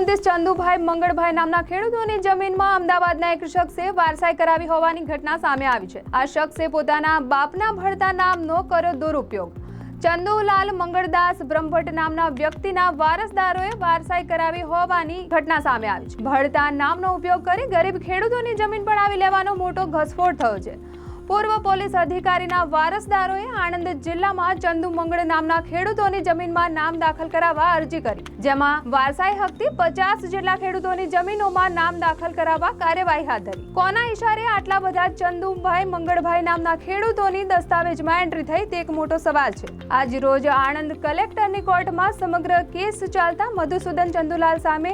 ઓગણત્રીસ ચંદુભાઈ, મંગળભાઈ નામના ખેડૂતોની જમીનમાં અમદાવાદના એક શખ્સે વારસાઈ કરાવી હોવાની ઘટના સામે આવી છે. આ શખ્સે પોતાના બાપના ભળતા નામનો કર્યો દુરુપયોગ. ચંદુલાલ મંગળદાસ બ્રહ્મભટ્ટ નામના વ્યક્તિના વારસદારોએ વારસાઈ કરાવી હોવાની ઘટના સામે આવી છે. ભળતા નામનો ઉપયોગ કરી ગરીબ ખેડૂતોની જમીન પડાવી લેવાનો મોટો ઘસફોડ થયો છે. પૂર્વ પોલીસ અધિકારીના વારસદારોએ આણંદ જિલ્લામાં ચંદુ મંગળ નામના ખેડૂતોની જમીનમાં નામ દાખલ કરાવવા અરજી કરી. જેમાં વારસાઈ હકથી પચાસ જેટલા ખેડૂતોની જમીનોમાં નામ દાખલ કરાવવા કાર્યવાહી હાથ ધરી. કોના ઇશારે આટલા બધા ચંદુભાઈ, મંગળભાઈ નામના ખેડૂતોની દસ્તાવેજમાં એન્ટ્રી થઈ તે એક મોટો સવાલ છે. આજ રોજ આણંદ કલેક્ટરની કોર્ટમાં સમગ્ર કેસ ચાલતા મધુસૂદન ચંદુલાલ સામે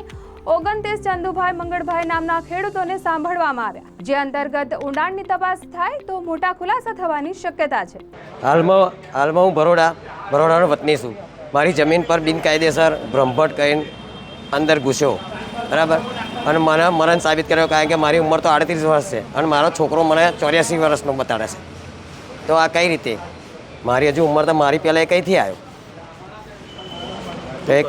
ઓગણત્રીસ ચંદુભાઈ મંગળભાઈ નામના ખેડૂતોને સાંભળવામાં આવ્યા. જે અંતર્ગત ઊંડાણની તપાસ થાય તો મોટા ખુલાસા થવાની શક્યતા છે. હાલમાં હાલમાં હું બરોડા, બરોડાનો વતની છું. મારી જમીન પર બિનકાયદેસર બ્રહ્મભટ્ટ કરીને અંદર ઘૂસ્યો. બરાબર? અને મને મરણ સાબિત કર્યો કારણ કે મારી ઉંમર તો આડત્રીસ વર્ષ છે. અને મારો છોકરો મને ચોર્યાસી વર્ષનો બતાડે છે. તો આ કઈ રીતે? મારી હજુ ઉંમર તો મારી પહેલાં એ કઈથી આવ્યો? તો એક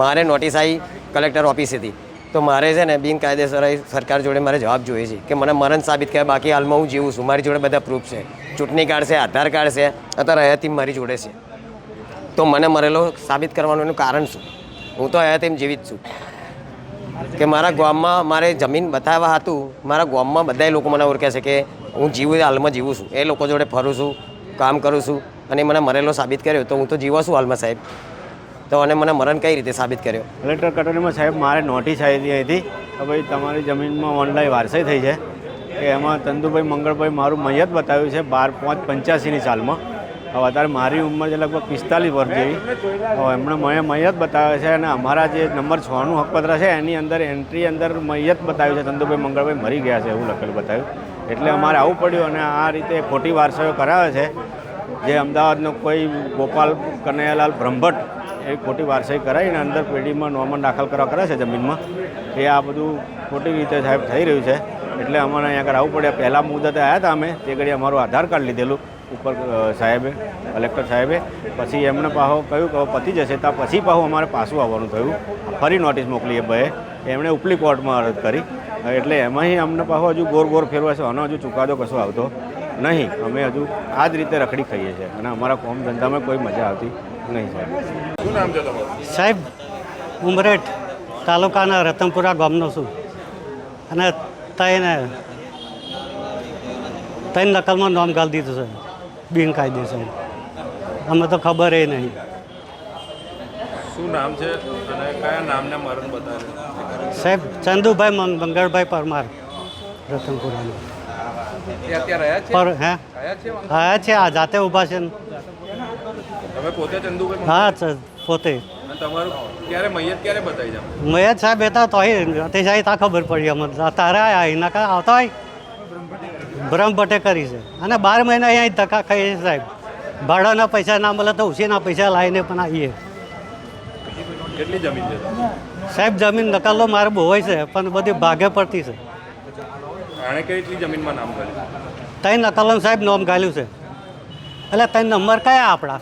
મારે નોટિસ આવી કલેક્ટર ઓફિસેથી તો મારે છે ને બિનકાયદેસર સરકાર જોડે મારે જવાબ જોઈએ છે કે મને મરણ સાબિત કરે બાકી હાલમાં હું જીવું છું. મારી જોડે બધા પ્રૂફ છે. ચૂંટણી કાર્ડ છે આધાર કાર્ડ છે અત્યારે હયાતી મારી જોડે છે. તો મને મરેલો સાબિત કરવાનું એનું કારણ શું? હું તો હયાતી જીવિત છું. કે મારા ગામમાં મારે જમીન બતાવવા હતું. મારા ગામમાં બધા લોકો મને ઓળખે છે કે હું જીવું હાલમાં જીવું છું. એ લોકો જોડે ફરું છું કામ કરું છું. અને મને મરેલો સાબિત કર્યો. તો હું તો જીવો છું હાલમાં સાહેબ. તો અને મને મરણ કઈ રીતે સાબિત કર્યો? કલેક્ટર કટોરીમાં સાહેબ મારે નોટિસ આવી હતી કે ભાઈ તમારી જમીનમાં ઓનલાઈન વારસાઈ થઈ છે. કે એમાં ચંદુભાઈ મંગળભાઈ મારું મૈયત બતાવ્યું છે બાર પાંચ પંચ્યાસીની સાલમાં. હવે અત્યારે મારી ઉંમર છે લગભગ પિસ્તાલીસ વર્ષ જેવી. હવે એમણે મને મૈયત બતાવે છે અને અમારા જે નંબર છનું હકપત્ર છે એની અંદર એન્ટ્રી અંદર મૈયત બતાવ્યું છે. ચંદુભાઈ મંગળભાઈ મરી ગયા છે એવું લખેલું બતાવ્યું. એટલે અમારે આવું પડ્યું અને આ રીતે ખોટી વારસાઓ કરાવે છે. જે અમદાવાદનો કોઈ ગોપાલ કનૈયાલાલ બ્રહ્મભટ્ટ, એ ખોટી વારસાઈ કરાવીને અંદર પેઢીમાં નોમન દાખલ કરવા કરે છે જમીનમાં. એ આ બધું ખોટી રીતે સાહેબ થઈ રહ્યું છે. એટલે અમારે અહીંયા આગળ આવવું પડે. પહેલાં મુદતે આવ્યા હતા અમે. તે ઘડી અમારું આધાર કાર્ડ લીધેલું ઉપર સાહેબે, કલેક્ટર સાહેબે. પછી એમણે પાછો કહ્યું કે પતી જશે. ત્યાં પછી પાછું અમારે પાછું આવવાનું થયું. ફરી નોટિસ મોકલી એ ભાઈએ એમણે ઉપલી કોર્ટમાં અરજ કરી. એટલે એમાંય અમને પાછો હજુ ગોર ગોર ફેરવાશે. આનો હજુ ચુકાદો કશો આવતો નહીં અમે હજુ આ જ રીતે રખડી ખાઈએ છીએ અને અમારા કોમ ધંધામાં કોઈ મજા આવતી નહીં સાહેબ. સાહેબ ઉમરેઠ તાલુકાના રતનપુરા ગામનો છું. અને તઈને તૈન નકલમાં નામ ગાળી દીધું છે. બિનકાયદેસર અમે તો ખબર એ નહીં. શું નામ છે અને કયા નામને મરણ બતાવે સાહેબ ચંદુભાઈ મંગળભાઈ પરમાર રતનપુરાનો. એ અત્યારે રહ્યા છે? પર હે? રહ્યા છે હા છે આ જાતે ઊભા છે. ને. તમે પોતે ચંદુભાઈ હા ચ- પોતે. અને તમારું ક્યારે મૈયત ક્યારે બતાવી જાવ? મયત સાહેબ હતા તો અતિશાહી તા ખબર પડી અમને. તારે આયા એના કા આવતા હોય? બ્રહ્મભટ્ટે કરી છે. અને બાર મહિના અહીંયા ધક્કા ખાઈએ છે સાહેબ. ભાડાના પૈસા ના મળે તો ઉછીના પૈસા લાવીને પણ આવીએ. કેટલી જમીન છે? સાહેબ જમીન નકલો મારે બહુ હોય છે પણ બધી ભાગે પડતી છે. આણે કેટલી જમીનમાં નામ કર્યું ત્રણ નકલો સાહેબ નામ ગાલ્યું છે. એટલે ત્રણ નંબર કયા આપણા?